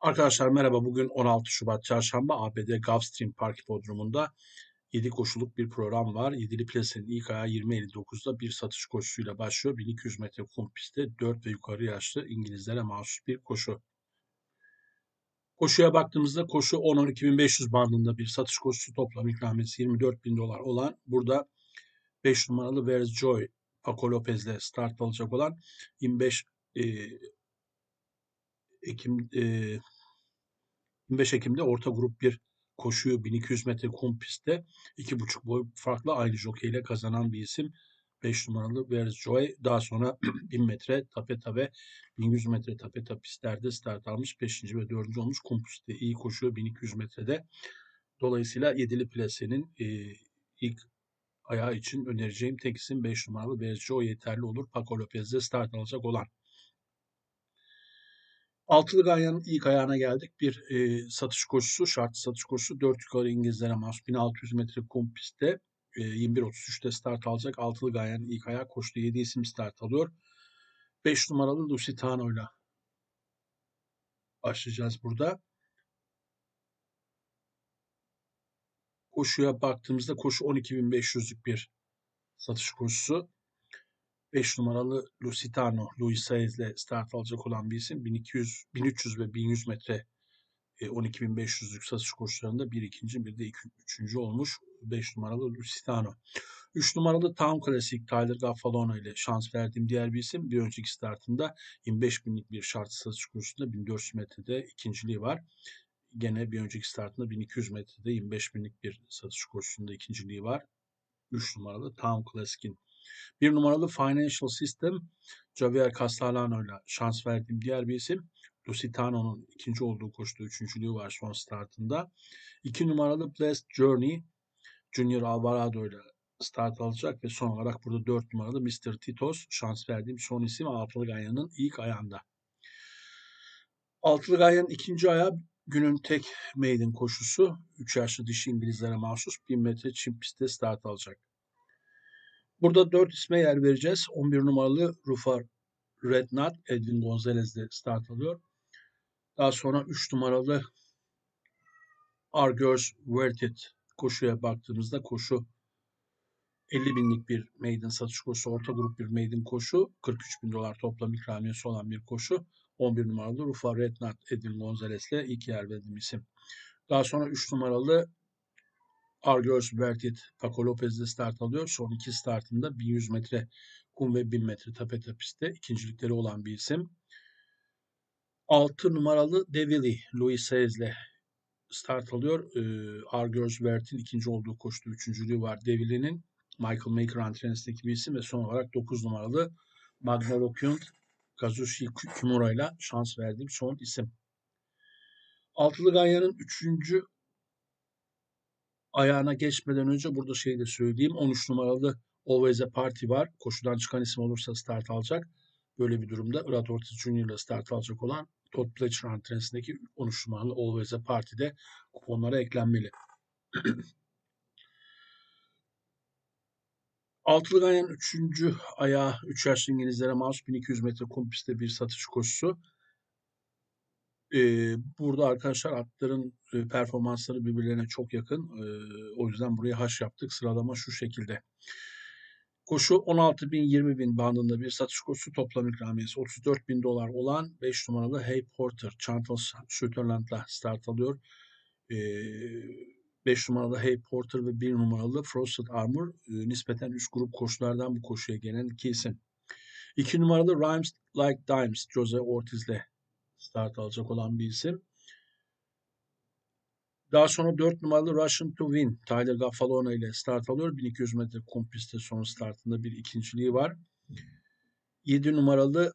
Arkadaşlar merhaba. Bugün 16 Şubat Çarşamba ABD Gulfstream Park Hipodromu'nda 7 koşuluk bir program var. 7'li plasenin ilk ayağı 20.59'da bir satış koşusuyla başlıyor. 1200 metre kum pistte 4 ve yukarı yaşlı İngilizlere mahsus bir koşu. Koşuya baktığımızda koşu 10-12.500 bandında bir satış koşusu toplam ikramiyesi 24.000 dolar olan burada 5 numaralı Where's Joy Paco Lopez'le start alacak olan 25 e, Ekim e, 25 Ekim'de orta grup bir koşuyu 1200 metre kum pistte 2,5 boy farklı aynı jockey ile kazanan bir isim. 5 numaralı Joy daha sonra 1000 metre tapeta ve 1100 metre tapeta pistlerde start almış. 5. ve 4. olmuş. Kum pistte iyi koşuyor 1200 metrede. Dolayısıyla 7'li plasenin e, ilk ayağı için önereceğim tek isim 5 numaralı Joy yeterli olur. Paco Lopez'de start alacak olan. Altılı Ganyan'ın ilk ayağına geldik. Bir e, satış koşusu, şart satış koşusu. 4 yukarı İngilizlere mahsus 1600 metre kum pistte e, 21.33'te start alacak. Altılı Ganyan'ın ilk ayağı koştu. 7 isim start alıyor. 5 numaralı Lusitano ile başlayacağız burada. Koşuya baktığımızda koşu 12.500'lük bir satış koşusu. 5 numaralı Lusitano, Luis Saez ile start alacak olan bir isim. 1200, 1300 ve 1100 metre 12.500'lük satış koşularında bir ikinci bir de iki, üçüncü olmuş 5 numaralı Lusitano. 3 numaralı Town Classic Tyler Gaffalona ile şans verdiğim diğer bir isim. Bir önceki startında 25 binlik bir şart satış kursunda 1400 metrede ikinciliği var. Gene bir önceki startında 1200 metrede 25 binlik bir satış kursunda ikinciliği var. 3 numaralı Town Classic'in bir numaralı Financial System Javier Castellano ile şans verdiğim diğer bir isim. Lusitano'nun ikinci olduğu koştuğu üçüncülüğü var son startında. İki numaralı Blessed Journey Junior Alvarado ile start alacak ve son olarak burada dört numaralı Mr. Titos şans verdiğim son isim Altılı Ganyan'ın ilk ayağında. Altılı Ganyan'ın ikinci ayağı günün tek maiden koşusu. 3 yaşlı dişi İngilizlere mahsus 1000 metre çim pistte start alacak. Burada 4 isme yer vereceğiz. 11 numaralı Rufa Rednat Edwin Gonzalez de start alıyor. Daha sonra 3 numaralı Argos Worth koşuya baktığımızda koşu 50 binlik bir maiden satış koşusu, orta grup bir maiden koşu, 43 bin dolar toplam ikramiyesi olan bir koşu. 11 numaralı Rufa Rednat Edwin Gonzalez ile ilk yer verdiğim isim. Daha sonra 3 numaralı Argos Vertit Paco Lopez'de start alıyor. Son iki startında 1100 metre kum ve 1000 metre tapeta pistte ikincilikleri olan bir isim. 6 numaralı Devili Louis Saez'le start alıyor. Ee, Argos Vert'in ikinci olduğu koştu. Üçüncülüğü var Devili'nin. Michael Maker antrenisteki bir isim ve son olarak 9 numaralı Magnolo Kunt Kazushi Kimura ile şans verdiğim son isim. Altılı Ganya'nın üçüncü ayağına geçmeden önce burada şey de söyleyeyim. 13 numaralı Always a Party var. Koşudan çıkan isim olursa start alacak. Böyle bir durumda Brad Ortiz Jr. ile start alacak olan Todd Pletcher antrenesindeki 13 numaralı Always a Party'de kuponlara eklenmeli. Altılı Ganyan 3. ayağı 3 yaşlı İngilizlere mahsus 1200 metre kum bir satış koşusu. Ee, burada arkadaşlar atların e, performansları birbirlerine çok yakın. Ee, o yüzden buraya haş yaptık. Sıralama şu şekilde. Koşu 16 bin 20 bin bandında bir satış koşusu toplam ikramiyesi 34 bin dolar olan 5 numaralı Hey Porter Chantal Sutherland'la start alıyor. Ee, 5 numaralı Hey Porter ve 1 numaralı Frosted Armor e, nispeten üst grup koşulardan bu koşuya gelen iki isim. 2 numaralı Rhymes Like Dimes Jose Ortiz'le start alacak olan bir isim. Daha sonra 4 numaralı Russian to Win Tyler Gaffalona ile start alıyor. 1200 metre kum son startında bir ikinciliği var. 7 numaralı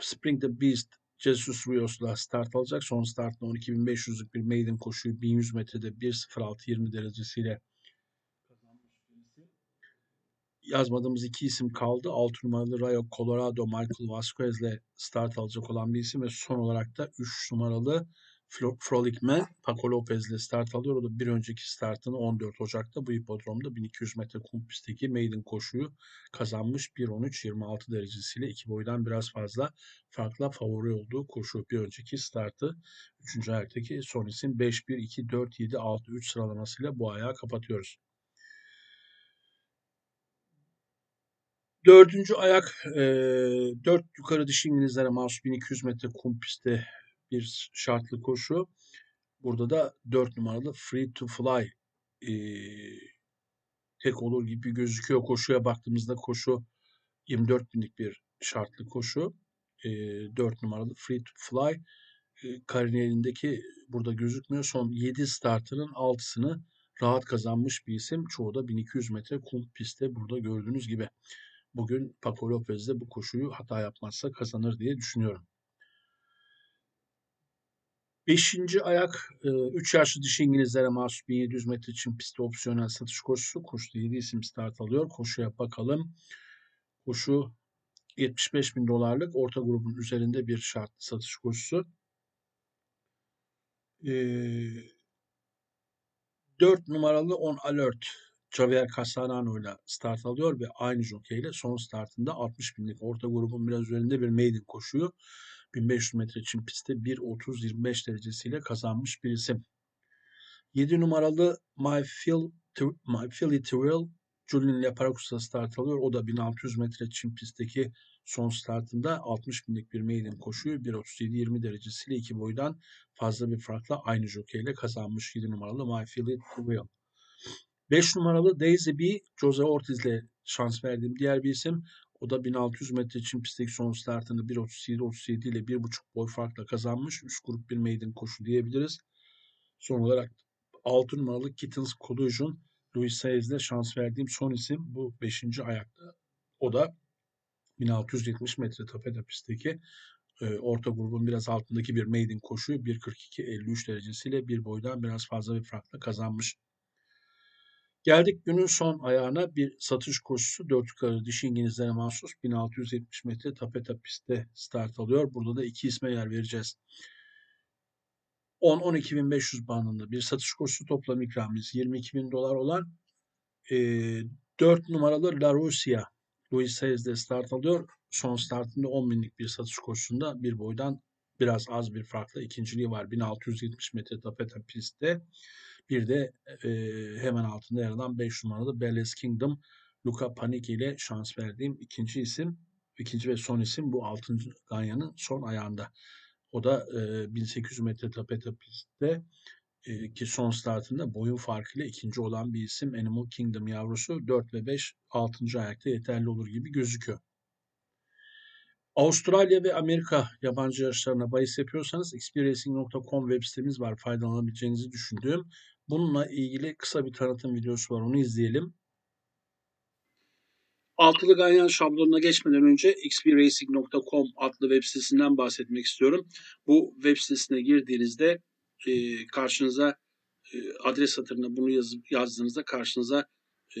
Spring the Beast Jesus Rios'la start alacak. Son startında 12.500'lük bir maiden koşuyu 1100 metrede 1.06.20 derecesiyle yazmadığımız iki isim kaldı. 6 numaralı Rayo Colorado Michael Vasquez ile start alacak olan bir isim ve son olarak da 3 numaralı Flo- Frolic Man Paco Lopez ile start alıyor. O da bir önceki startını 14 Ocak'ta bu hipodromda 1200 metre kum pistteki maiden koşuyu kazanmış. 1.13-26 derecesiyle iki boydan biraz fazla farkla favori olduğu koşu. Bir önceki startı 3. ayaktaki son isim 5-1-2-4-7-6-3 sıralamasıyla bu ayağı kapatıyoruz. Dördüncü ayak e, dört yukarı dişi İngilizlere mahsus 1200 metre kum pistte bir şartlı koşu. Burada da 4 numaralı Free to Fly e, tek olur gibi gözüküyor. Koşuya baktığımızda koşu 24 binlik bir şartlı koşu. E, 4 numaralı Free to Fly e, kariyerindeki burada gözükmüyor. Son 7 startının 6'sını rahat kazanmış bir isim. Çoğu da 1200 metre kum pistte burada gördüğünüz gibi. Bugün Paco Lopez de bu koşuyu hata yapmazsa kazanır diye düşünüyorum. Beşinci ayak 3 yaşlı dişi İngilizlere mahsus 1700 metre için pistte opsiyonel satış koşusu. Koşuda 7 isim start alıyor. Koşuya bakalım. Koşu 75 bin dolarlık orta grubun üzerinde bir şartlı satış koşusu. Ee, 4 numaralı On Alert Javier Castellano ile start alıyor ve aynı jokeyle son startında 60 binlik orta grubun biraz üzerinde bir maiden koşuyor. 1500 metre çim pistte 1.30-25 derecesiyle kazanmış bir isim. 7 numaralı My, Phil, My Philly Thrill Julian Leparacus'ta start alıyor. O da 1600 metre çim pistteki son startında 60 binlik bir maiden koşuyu 1.37-20 derecesiyle iki boydan fazla bir farkla aynı jokeyle kazanmış 7 numaralı My Philly Thrill. 5 numaralı Daisy B, Jose Ortiz ile şans verdiğim diğer bir isim. O da 1600 metre için pistteki son startını 1.37-37 ile 1.5 boy farkla kazanmış. Üst grup bir maiden koşu diyebiliriz. Son olarak 6 numaralı Kittens Collusion, Luis Saez ile şans verdiğim son isim bu 5. ayakta. O da 1670 metre tapeta pistteki e, orta grubun biraz altındaki bir maiden koşuyu 1.42-53 derecesiyle bir boydan biraz fazla bir farkla kazanmış. Geldik günün son ayağına bir satış koşusu. Dört yukarı dişi İngilizlere mahsus 1670 metre tapeta pistte start alıyor. Burada da iki isme yer vereceğiz. 10-12.500 bandında bir satış koşusu toplam ikramımız 22.000 dolar olan e, 4 numaralı La Rusya Luis Saez'de start alıyor. Son startında 10 binlik bir satış koşusunda bir boydan biraz az bir farkla ikinciliği var. 1670 metre tapeta pistte. Bir de e, hemen altında yer alan 5 numaralı Bellas Kingdom Luca Panicki ile şans verdiğim ikinci isim, ikinci ve son isim bu 6. Ganya'nın son ayağında. O da e, 1800 metre tapeta pistte e, ki son startında boyun farkıyla ikinci olan bir isim Animal Kingdom yavrusu 4 ve 5 6. ayakta yeterli olur gibi gözüküyor. Avustralya ve Amerika yabancı yarışlarına bahis yapıyorsanız xpracing.com web sitemiz var faydalanabileceğinizi düşündüğüm. Bununla ilgili kısa bir tanıtım videosu var. Onu izleyelim. Altılı ganyan şablonuna geçmeden önce xpracing.com adlı web sitesinden bahsetmek istiyorum. Bu web sitesine girdiğinizde e, karşınıza e, adres satırına bunu yazıp yazdığınızda karşınıza e,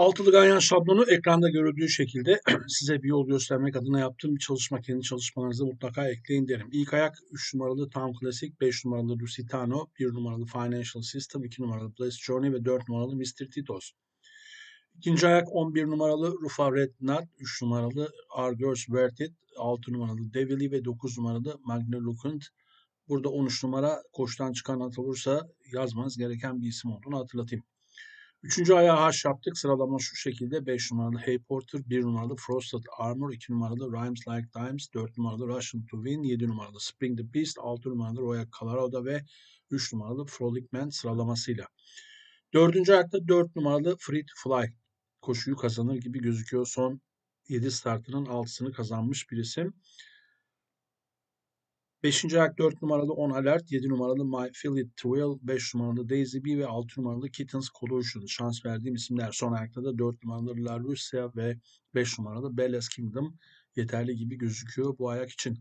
Altılı ganyan şablonu ekranda görüldüğü şekilde size bir yol göstermek adına yaptığım bir çalışma kendi çalışmalarınıza mutlaka ekleyin derim. İlk ayak 3 numaralı Town Classic, 5 numaralı Lusitano, 1 numaralı Financial System, 2 numaralı Blessed Journey ve 4 numaralı Mr. Titos. İkinci ayak 11 numaralı Rufa Red Nut, 3 numaralı Argos Worth It, 6 numaralı Devili ve 9 numaralı Magniloquent. Burada 13 numara koştan çıkan at olursa yazmanız gereken bir isim olduğunu hatırlatayım. Üçüncü ayağı haş yaptık. Sıralama şu şekilde. 5 numaralı Hey Porter, 1 numaralı Frosted Armor, 2 numaralı Rhymes Like Dimes, 4 numaralı Russian to Win, 7 numaralı Spring the Beast, 6 numaralı Royal Colorado ve 3 numaralı Frolic Man sıralamasıyla. Dördüncü ayakta 4 numaralı Free to Fly koşuyu kazanır gibi gözüküyor. Son 7 startının 6'sını kazanmış bir isim. 5. ayak 4 numaralı On Alert, 7 numaralı My Philly Thrill, 5 numaralı Daisy B ve 6 numaralı Kittens Collusion. Şans verdiğim isimler. Son ayakta da 4 numaralı La Lucia ve 5 numaralı Bella's Kingdom yeterli gibi gözüküyor bu ayak için.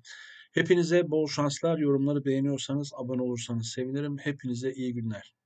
Hepinize bol şanslar. Yorumları beğeniyorsanız, abone olursanız sevinirim. Hepinize iyi günler.